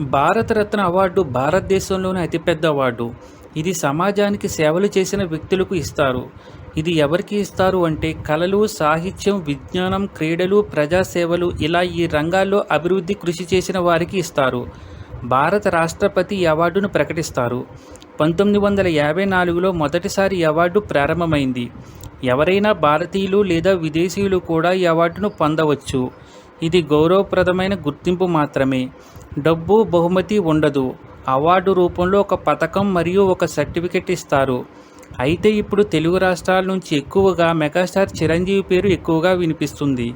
Bharat Ratna award భారతదేశంలోనే అతిపెద్ద award. ఇది సమాజానికి సేవలు చేసిన వ్యక్తులకు ఇస్తారు. ఇది ఎవరికి ఇస్తారు అంటే కళలు సాహిత్యం విజ్ఞానం క్రీడలు ప్రజాసేవలు ఇలా ఈ రంగాల్లో అభివృద్ధి కృషి చేసిన వారికి ఇస్తారు. భారత రాష్ట్రపతి ఈ అవార్డును ప్రకటిస్తారు. పంతొమ్మిది వందల యాభై నాలుగులో మొదటిసారి అవార్డు ప్రారంభమైంది. ఎవరైనా భారతీయులు లేదా విదేశీయులు కూడా ఈ అవార్డును పొందవచ్చు. ఇది గౌరవప్రదమైన గుర్తింపు మాత్రమే. డబ్బు బహుమతి ఉండదు. అవార్డు రూపంలో ఒక పథకం మరియు ఒక సర్టిఫికెట్ ఇస్తారు. అయితే ఇప్పుడు తెలుగు రాష్ట్రాల నుంచి ఎక్కువగా మెగాస్టార్ చిరంజీవి పేరు ఎక్కువగా వినిపిస్తుంది.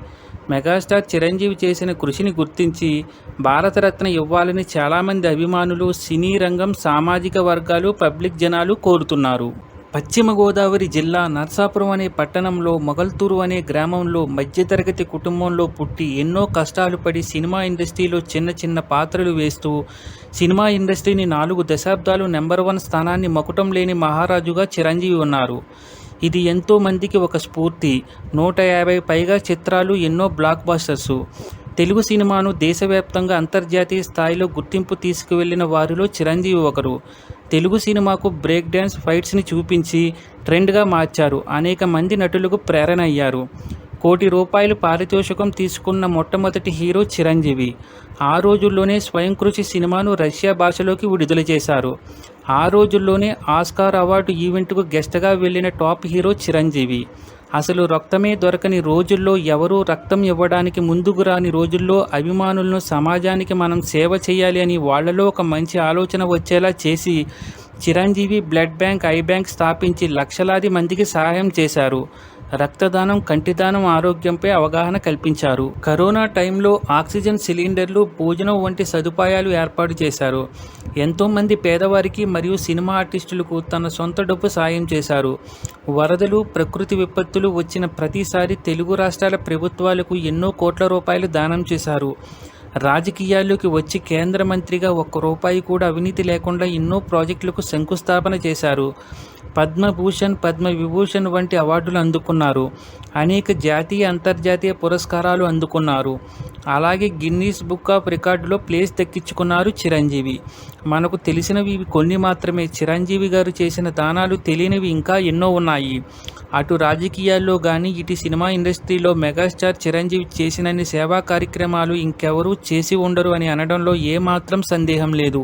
మెగాస్టార్ చిరంజీవి చేసిన కృషిని గుర్తించి భారతరత్న ఇవ్వాలని చాలామంది అభిమానులు సినీ రంగం సామాజిక వర్గాలు పబ్లిక్ జనాలు కోరుతున్నారు. పశ్చిమ గోదావరి జిల్లా నర్సాపురం అనే పట్టణంలో మొగల్తూరు అనే గ్రామంలో మధ్యతరగతి కుటుంబంలో పుట్టి ఎన్నో కష్టాలు పడి సినిమా ఇండస్ట్రీలో చిన్న చిన్న పాత్రలు వేస్తూ సినిమా ఇండస్ట్రీని నాలుగు దశాబ్దాలు నెంబర్ వన్ స్థానాన్ని మకుటం లేని మహారాజుగా చిరంజీవి ఉన్నారు. ఇది ఎంతో మందికి ఒక స్ఫూర్తి. నూట యాభై పైగా చిత్రాలు ఎన్నో బ్లాక్ బాస్టర్సు. తెలుగు సినిమాను దేశవ్యాప్తంగా అంతర్జాతీయ స్థాయిలో గుర్తింపు తీసుకువెళ్ళిన వారిలో చిరంజీవి ఒకరు. తెలుగు సినిమాకు బ్రేక్ డ్యాన్స్ ఫైట్స్ని చూపించి ట్రెండ్గా మార్చారు. అనేక మంది నటులకు ప్రేరణ అయ్యారు. కోటి రూపాయలు పారితోషికం తీసుకున్న మొట్టమొదటి హీరో చిరంజీవి. ఆ రోజుల్లోనే స్వయం కృషి సినిమాను రష్యా భాషలోకి విడుదల చేశారు. ఆ రోజుల్లోనే ఆస్కార్ అవార్డు ఈవెంట్కు గెస్ట్గా వెళ్ళిన టాప్ హీరో చిరంజీవి. అసలు రక్తమే దొరకని రోజుల్లో ఎవరూ రక్తం ఇవ్వడానికి ముందుకు రాని రోజుల్లో అభిమానులను సమాజానికి మనం సేవ చేయాలి అని వాళ్ళలో ఒక మంచి ఆలోచన వచ్చేలా చేసి Chiranjeevi blood bank eye bank స్థాపించి లక్షలాది మందికి సహాయం చేశారు. రక్తదానం కంటిదానం ఆరోగ్యంపై అవగాహన కల్పించారు. కరోనా టైంలో ఆక్సిజన్ సిలిండర్లు భోజనం వంటి సదుపాయాలు ఏర్పాటు చేశారు. ఎంతోమంది పేదవారికి మరియు సినిమా ఆర్టిస్టులకు తన సొంత డబ్బు సాయం చేశారు. వరదలు ప్రకృతి విపత్తులు వచ్చిన ప్రతిసారి తెలుగు రాష్ట్రాల ప్రభుత్వాలకు ఎన్నో కోట్ల రూపాయలు దానం చేశారు. రాజకీయాల్లోకి వచ్చి కేంద్ర మంత్రిగా ఒక్క రూపాయి కూడా అవినీతి లేకుండా ఎన్నో ప్రాజెక్టులకు శంకుస్థాపన చేశారు. పద్మభూషణ్ పద్మ విభూషణ్ వంటి అవార్డులు అందుకున్నారు. అనేక జాతీయ అంతర్జాతీయ పురస్కారాలు అందుకున్నారు. అలాగే గిన్నీస్ బుక్ ఆఫ్ రికార్డులో ప్లేస్ దక్కించుకున్నారు చిరంజీవి. మనకు తెలిసినవి ఇవి కొన్ని మాత్రమే. చిరంజీవి గారు చేసిన దానాలు తెలియనివి ఇంకా ఎన్నో ఉన్నాయి. అటు రాజకీయాల్లో కానీ ఇటు సినిమా ఇండస్ట్రీలో మెగాస్టార్ చిరంజీవి చేసినన్ని సేవా కార్యక్రమాలు ఇంకెవరూ చేసి ఉండరు అని అనడంలో ఏమాత్రం సందేహం లేదు.